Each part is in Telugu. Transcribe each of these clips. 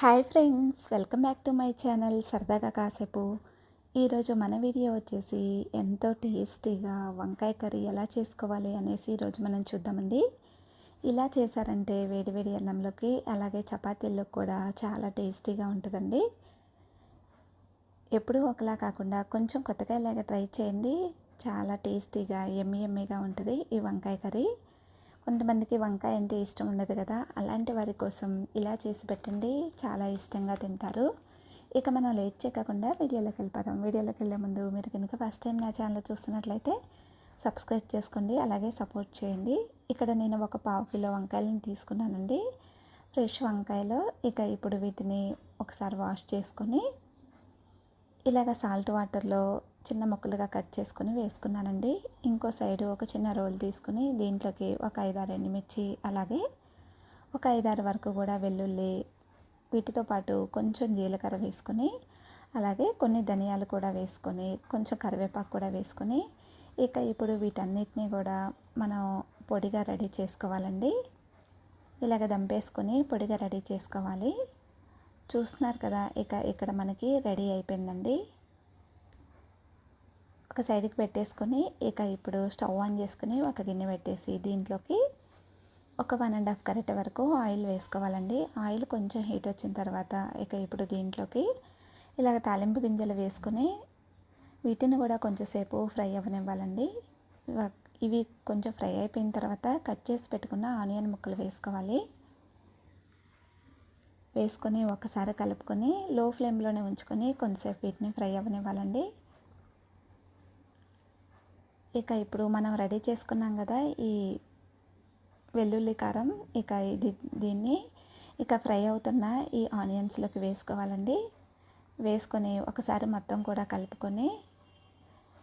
Hi friends welcome back to my channel సరదాగా కాసేపు. ఈరోజు మన వీడియో వచ్చేసి ఎంతో టేస్టీగా వంకాయ కర్రీ ఎలా చేసుకోవాలి అనేసి ఈరోజు మనం చూద్దామండి. ఇలా చేశారంటే వేడివేడి అన్నంలోకి అలాగే చపాతీల్లో కూడా చాలా టేస్టీగా ఉంటుందండి. ఎప్పుడూ ఒకలా కాకుండా కొంచెం కొత్తగా ఇలాగ ట్రై చేయండి. చాలా టేస్టీగా ఎమ్మి ఎమ్మిగా ఉంటుంది ఈ వంకాయ కర్రీ. కొంతమందికి వంకాయ అంటే ఇష్టం ఉండదు కదా అలాంటి వారి కోసం ఇలా చేసి పెట్టండి. చాలా ఇష్టంగా తింటారు. ఇక మనం లేట్ చేయకుండా వీడియోలోకి వెళ్ళిపోదాం. వీడియోలోకి వెళ్ళే ముందు మీరు కనుక ఫస్ట్ టైం నా ఛానల్ చూస్తున్నట్లయితే సబ్స్క్రైబ్ చేసుకోండి అలాగే సపోర్ట్ చేయండి. ఇక్కడ నేను ఒక పావు కిలో వంకాయలను తీసుకున్నానండి. ఫ్రెష్ వంకాయలు. ఇక ఇప్పుడు వీటిని ఒకసారి వాష్ చేసుకొని ఇలాగ సాల్ట్ వాటర్లో చిన్న ముక్కలుగా కట్ చేసుకుని వేసుకున్నానండి. ఇంకో సైడు ఒక చిన్న రోల్ తీసుకుని దీంట్లోకి ఒక ఐదారు ఎండుమిర్చి అలాగే ఒక ఐదారు వరకు కూడా వెల్లుల్లి వీటితో పాటు కొంచెం జీలకర్ర వేసుకొని అలాగే కొన్ని ధనియాలు కూడా వేసుకొని కొంచెం కరివేపాకు కూడా వేసుకొని ఇక ఇప్పుడు వీటన్నిటినీ కూడా మనం పొడిగా రెడీ చేసుకోవాలండి. ఇలాగ దంపేసుకొని పొడిగా రెడీ చేసుకోవాలి. చూస్తున్నారు కదా ఇక ఇక్కడ మనకి రెడీ అయిపోయిందండి. ఒక సైడ్కి పెట్టేసుకొని ఇక ఇప్పుడు స్టవ్ ఆన్ చేసుకుని ఒక గిన్నె పెట్టేసి దీంట్లోకి ఒక వన్ అండ్ హాఫ్ కరెక్ట్ వరకు ఆయిల్ వేసుకోవాలండి. ఆయిల్ కొంచెం హీట్ వచ్చిన తర్వాత ఇక ఇప్పుడు దీంట్లోకి ఇలాగ తాలింపు గింజలు వేసుకొని వీటిని కూడా కొంచెంసేపు ఫ్రై అవ్వనివ్వాలండి. ఇవి కొంచెం ఫ్రై అయిపోయిన తర్వాత కట్ చేసి పెట్టుకున్న ఆనియన్ ముక్కలు వేసుకోవాలి. వేసుకొని ఒకసారి కలుపుకొని లో ఫ్లేమ్లోనే ఉంచుకొని కొంతసేపు వీటిని ఫ్రై అవ్వనివ్వాలండి. ఇక ఇప్పుడు మనం రెడీ చేసుకున్నాం కదా ఈ వెల్లుల్లి కారం ఇక ఇది దీన్ని. ఇక ఫ్రై అవుతున్న ఈ ఆనియన్స్లోకి వేసుకోవాలండి. వేసుకొని ఒకసారి మొత్తం కూడా కలుపుకొని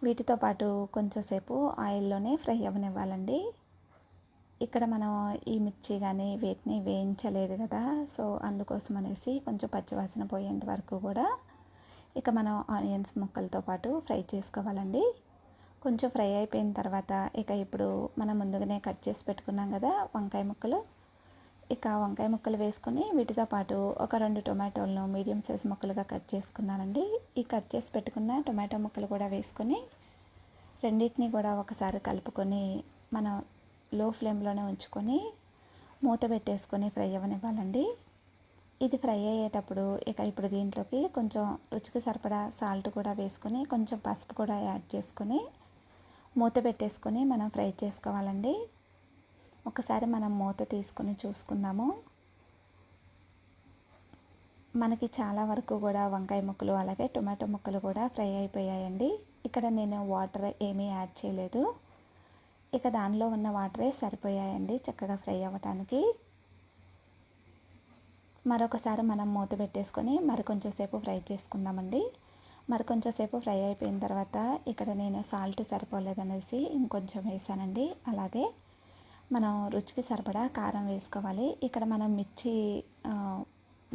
వీటితో పాటు కొంచెంసేపు ఆయిల్లోనే ఫ్రై అవ్వనివ్వాలండి. ఇక్కడ మనం ఈ మిర్చి కానీ వీటిని వేయించలేదు కదా. సో అందుకోసం అనేసి కొంచెం పచ్చివాసన పోయేంత వరకు కూడా ఇక మనం ఆనియన్స్ ముక్కలతో పాటు ఫ్రై చేసుకోవాలండి. కొంచెం ఫ్రై అయిపోయిన తర్వాత ఇక ఇప్పుడు మనం ముందుగానే కట్ చేసి పెట్టుకున్నాం కదా వంకాయ ముక్కలు. ఇక వంకాయ ముక్కలు వేసుకొని వీటితో పాటు ఒక రెండు టొమాటోలను మీడియం సైజ్ ముక్కలుగా కట్ చేసుకున్నానండి. ఈ కట్ చేసి పెట్టుకున్న టొమాటో ముక్కలు కూడా వేసుకొని రెండింటిని కూడా ఒకసారి కలుపుకొని మనం లో ఫ్లేమ్లోనే ఉంచుకొని మూత పెట్టేసుకొని ఫ్రై అవ్వనివ్వాలండి. ఇది ఫ్రై అయ్యేటప్పుడు ఇక ఇప్పుడు దీంట్లోకి కొంచెం రుచికి సరిపడా సాల్ట్ కూడా వేసుకొని కొంచెం పసుపు కూడా యాడ్ చేసుకొని మూత పెట్టేసుకొని మనం ఫ్రై చేసుకోవాలండి. ఒకసారి మనం మూత తీసుకొని చూసుకుందాము. మనకి చాలా వరకు కూడా వంకాయ ముక్కలు అలాగే టొమాటో ముక్కలు కూడా ఫ్రై అయిపోయాయండి. ఇక్కడ నేను వాటర్ ఏమీ యాడ్ చేయలేదు. ఇక దానిలో ఉన్న వాటరే సరిపోయాయండి చక్కగా ఫ్రై అవ్వటానికి. మరొకసారి మనం మూత పెట్టేసుకొని మరి కొంచెంసేపు ఫ్రై చేసుకుందామండి. మరి కొంచెంసేపు ఫ్రై అయిపోయిన తర్వాత ఇక్కడ నేను సాల్ట్ సరిపోలేదనేసి ఇంకొంచెం వేసానండి. అలాగే మనం రుచికి సరిపడా కారం వేసుకోవాలి. ఇక్కడ మనం మిర్చి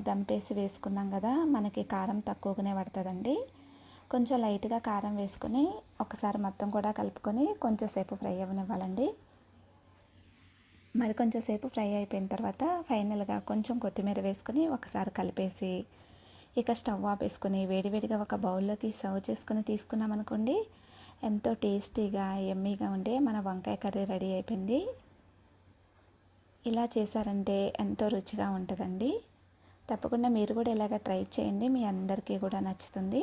దంపేసి వేసుకున్నాం కదా మనకి కారం తక్కువగానే పడుతుందండి. కొంచెం లైట్గా కారం వేసుకొని ఒకసారి మొత్తం కూడా కలుపుకొని కొంచెంసేపు ఫ్రై అవ్వనివ్వాలండి. మరి కొంచెంసేపు ఫ్రై అయిపోయిన తర్వాత ఫైనల్గా కొంచెం కొత్తిమీర వేసుకొని ఒకసారి కలిపేసి ఇక స్టవ్ ఆపేసుకొని వేడివేడిగా ఒక బౌల్లోకి సర్వ్ చేసుకుని తీసుకున్నామనుకోండి ఎంతో టేస్టీగా ఎమ్మీగా ఉండే మన వంకాయ కర్రీ రెడీ అయిపోయింది. ఇలా చేశారంటే ఎంతో రుచిగా ఉంటుందండి. తప్పకుండా మీరు కూడా ఇలాగ ట్రై చేయండి మీ అందరికీ కూడా నచ్చుతుంది.